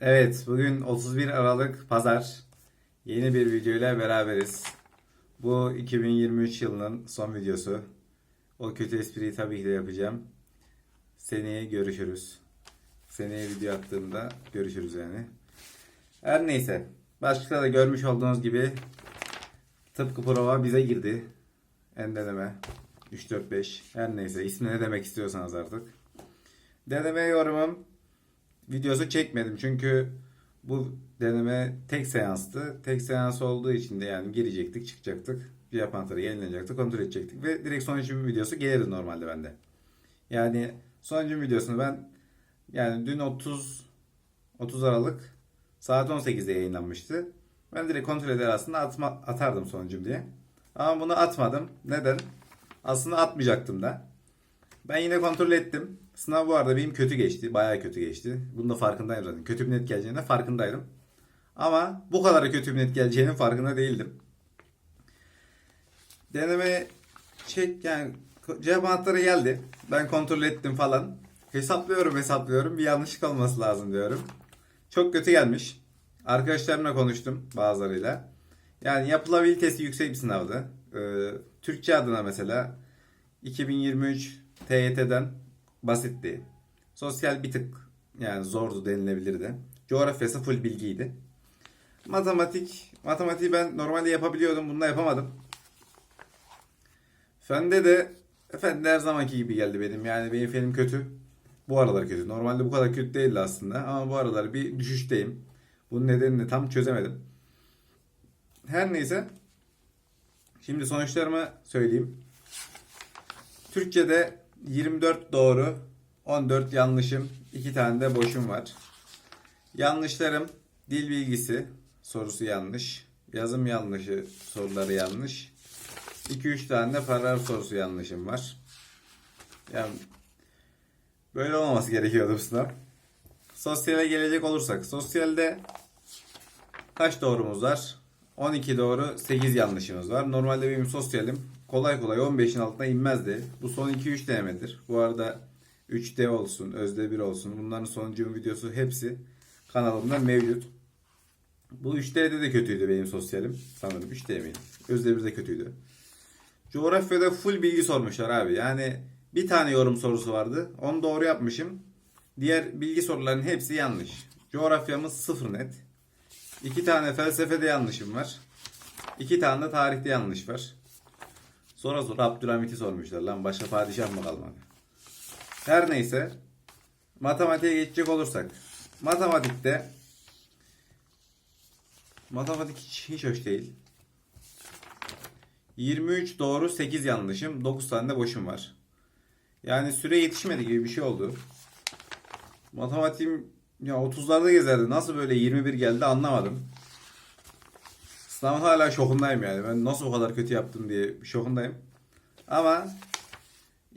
Evet, bugün 31 Aralık Pazar. Yeni bir videoyla beraberiz. Bu 2023 yılının son videosu. O kötü espriyi tabii ki de yapacağım. Seneye görüşürüz. Seneye video attığımda görüşürüz yani. Her neyse. Başlıkta da görmüş olduğunuz gibi tıpkı prova bize girdi. En deneme. 3, 4, 5. Her neyse. ismi ne demek istiyorsanız artık. Deneme yorumum videosu çekmedim çünkü bu deneme tek seanstı. Tek seans olduğu için de yani girecektik, çıkacaktık. Bir yapanları yayınlanacaktı, kontrol edecektik ve direkt sonucun videosu gelirdi normalde bende. Yani sonucun videosunu ben yani dün 30 30 Aralık saat 18'de yayınlanmıştı. Ben direkt kontrol eder aslında atma, atardım sonucum diye. Ama bunu atmadım. Neden? Aslında atmayacaktım da. Ben yine kontrol ettim. Sınav bu arada benim kötü geçti. Bayağı kötü geçti. Bunun da farkındayım zaten. Kötü bir net geleceğine farkındaydım. Ama bu kadar kötü bir net geleceğinin farkında değildim. Deneme çek yani cevap anahtarı geldi. Ben kontrol ettim falan. Hesaplıyorum hesaplıyorum. Bir yanlışlık olması lazım diyorum. Çok kötü gelmiş. Arkadaşlarımla konuştum bazılarıyla. Yani yapılabilitesi yüksek bir sınavdı. Ee, Türkçe adına mesela 2023 TYT'den basitti. Sosyal bir tık yani zordu denilebilirdi. Coğrafyası full bilgiydi. Matematik, matematiği ben normalde yapabiliyordum. Bunu da yapamadım. Fende de Fende her zamanki gibi geldi benim. Yani benim fenim kötü. Bu aralar kötü. Normalde bu kadar kötü değildi aslında. Ama bu aralar bir düşüşteyim. Bunun nedenini tam çözemedim. Her neyse. Şimdi sonuçlarımı söyleyeyim. Türkçe'de 24 doğru, 14 yanlışım, 2 tane de boşum var. Yanlışlarım dil bilgisi sorusu yanlış, yazım yanlışı soruları yanlış. 2-3 tane de paragraf sorusu yanlışım var. Yani böyle olmaması gerekiyordu bu sınav. Sosyale gelecek olursak, sosyalde kaç doğrumuz var? 12 doğru, 8 yanlışımız var. Normalde benim sosyalim kolay kolay 15'in altına inmezdi. Bu son 2-3 denemedir. Bu arada 3D olsun, Özde 1 olsun. Bunların sonuncu videosu hepsi kanalımda mevcut. Bu 3D'de de kötüydü benim sosyalim. Sanırım 3D miydi? Özde 1 de kötüydü. Coğrafyada full bilgi sormuşlar abi. Yani bir tane yorum sorusu vardı. Onu doğru yapmışım. Diğer bilgi sorularının hepsi yanlış. Coğrafyamız sıfır net. İki tane felsefede yanlışım var. İki tane de tarihte yanlış var. Sonra sonra Abdülhamit'i sormuşlar. Lan başka padişah mı kalmadı? Her neyse. Matematiğe geçecek olursak. Matematikte matematik hiç, hiç hoş değil. 23 doğru 8 yanlışım. 9 tane de boşum var. Yani süre yetişmedi gibi bir şey oldu. Matematiğim ya 30'larda gezerdi. Nasıl böyle 21 geldi anlamadım. Sınavın hala şokundayım yani. Ben nasıl o kadar kötü yaptım diye şokundayım. Ama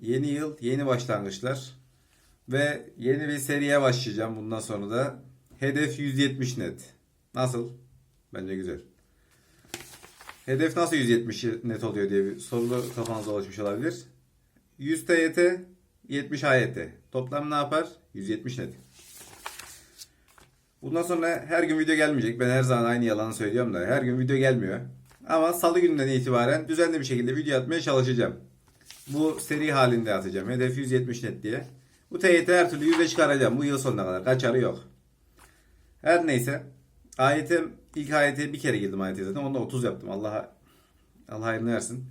yeni yıl, yeni başlangıçlar. Ve yeni bir seriye başlayacağım bundan sonra da. Hedef 170 net. Nasıl? Bence güzel. Hedef nasıl 170 net oluyor diye bir soru kafanızda oluşmuş olabilir. 100 TYT, 70 AYT. Toplam ne yapar? 170 net. Bundan sonra her gün video gelmeyecek. Ben her zaman aynı yalanı söylüyorum da her gün video gelmiyor. Ama salı gününden itibaren düzenli bir şekilde video atmaya çalışacağım. Bu seri halinde atacağım. Hedef 170 net diye. Bu TYT her türlü yüzde çıkaracağım. Bu yıl sonuna kadar. Kaçarı yok. Her neyse. AYT ilk AYT'ye bir kere girdim AYT'ye zaten. Onda 30 yaptım. Allah Allah hayrını versin.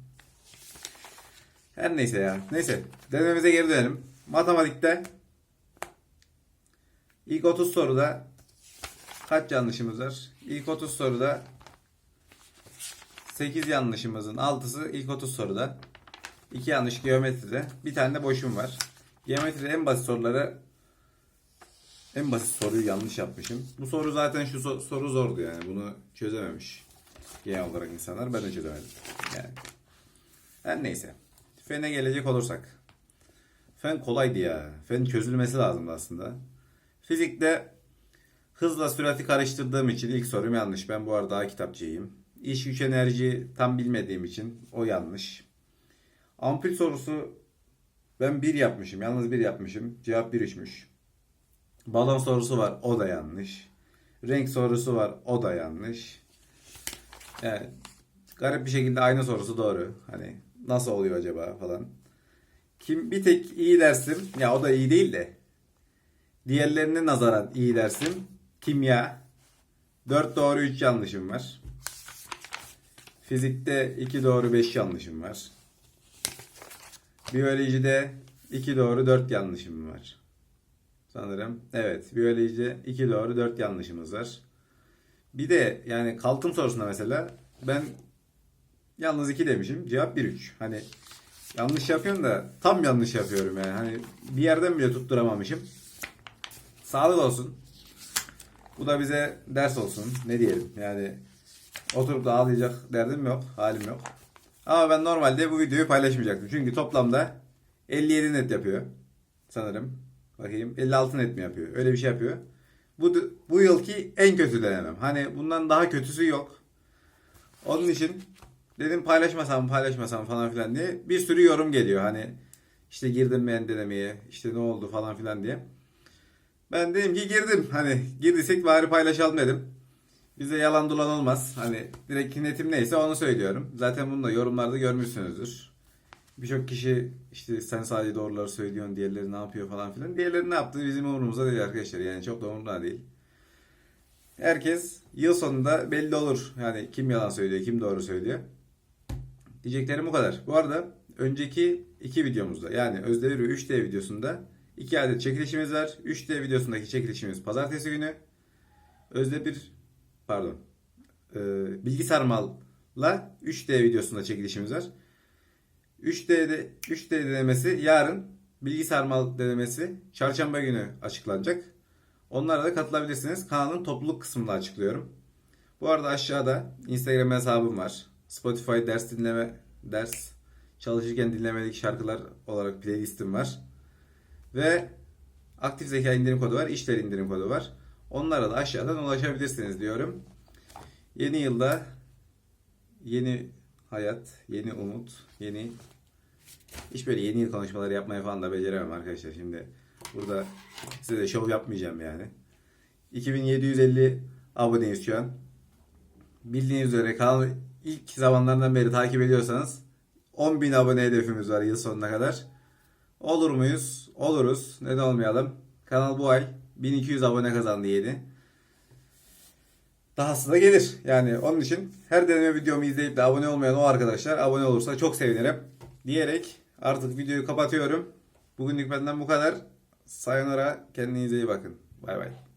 Her neyse ya. Neyse. Denememize geri dönelim. Matematikte ilk 30 soruda kaç yanlışımız var? İlk 30 soruda 8 yanlışımızın 6'sı ilk 30 soruda. 2 yanlış geometride. Bir tane de boşum var. Geometride en basit soruları en basit soruyu yanlış yapmışım. Bu soru zaten şu so- soru zordu yani. Bunu çözememiş. Genel olarak insanlar ben de çözemedim. Yani. Her neyse. Fen'e gelecek olursak. Fen kolaydı ya. Fen çözülmesi lazımdı aslında. Fizikte hızla sürati karıştırdığım için ilk sorum yanlış. Ben bu arada daha kitapçıyım. İş güç enerji tam bilmediğim için o yanlış. Ampul sorusu ben bir yapmışım. Yalnız bir yapmışım. Cevap bir üçmüş. Balon sorusu var. O da yanlış. Renk sorusu var. O da yanlış. Yani garip bir şekilde aynı sorusu doğru. Hani nasıl oluyor acaba falan. Kim bir tek iyi dersim. Ya o da iyi değil de. Diğerlerine nazaran iyi dersim. Kimya. 4 doğru 3 yanlışım var. Fizikte 2 doğru 5 yanlışım var. Biyolojide 2 doğru 4 yanlışım var. Sanırım. Evet. Biyolojide 2 doğru 4 yanlışımız var. Bir de yani kalkım sorusunda mesela ben yalnız 2 demişim. Cevap 1-3. Hani yanlış yapıyorum da tam yanlış yapıyorum yani. Hani bir yerden bile tutturamamışım. Sağlık olsun. Bu da bize ders olsun. Ne diyelim yani oturup da ağlayacak derdim yok. Halim yok. Ama ben normalde bu videoyu paylaşmayacaktım. Çünkü toplamda 57 net yapıyor. Sanırım. Bakayım 56 net mi yapıyor? Öyle bir şey yapıyor. Bu, bu yılki en kötü denemem. Hani bundan daha kötüsü yok. Onun için dedim paylaşmasam paylaşmasam falan filan diye bir sürü yorum geliyor. Hani işte girdim ben denemeye işte ne oldu falan filan diye. Ben dedim ki girdim. Hani girdiysek bari paylaşalım dedim. Bize yalan dolan olmaz. Hani direkt netim neyse onu söylüyorum. Zaten bunu da yorumlarda görmüşsünüzdür. Birçok kişi işte sen sadece doğruları söylüyorsun, diğerleri ne yapıyor falan filan. Diğerleri ne yaptığı bizim umurumuzda değil arkadaşlar. Yani çok da umurumda değil. Herkes yıl sonunda belli olur. Yani kim yalan söylüyor, kim doğru söylüyor. Diyeceklerim bu kadar. Bu arada önceki iki videomuzda yani Özdemir ve 3D videosunda iki adet çekilişimiz var. 3D videosundaki çekilişimiz pazartesi günü. Özdemir pardon e, bilgisayar malla 3D videosunda çekilişimiz var. 3D'de 3D denemesi yarın bilgisayar mal denemesi çarşamba günü açıklanacak. Onlara da katılabilirsiniz. Kanalın topluluk kısmında açıklıyorum. Bu arada aşağıda Instagram hesabım var. Spotify ders dinleme ders çalışırken dinlemelik şarkılar olarak playlistim var. Ve aktif zeka indirim kodu var. İşler indirim kodu var. Onlara da aşağıdan ulaşabilirsiniz diyorum. Yeni yılda yeni hayat, yeni umut, yeni hiç böyle yeni yıl konuşmaları yapmayı falan da beceremem arkadaşlar. Şimdi burada size de şov yapmayacağım yani. 2750 aboneyiz şu an. Bildiğiniz üzere kanal ilk zamanlardan beri takip ediyorsanız 10.000 abone hedefimiz var yıl sonuna kadar. Olur muyuz? Oluruz. Neden olmayalım? Kanal bu ay 1200 abone kazandı yeni. Dahası da gelir. Yani onun için her deneme videomu izleyip de abone olmayan o arkadaşlar abone olursa çok sevinirim. Diyerek artık videoyu kapatıyorum. Bugünlük benden bu kadar. Sayonara. Kendinize iyi bakın. Bay bay.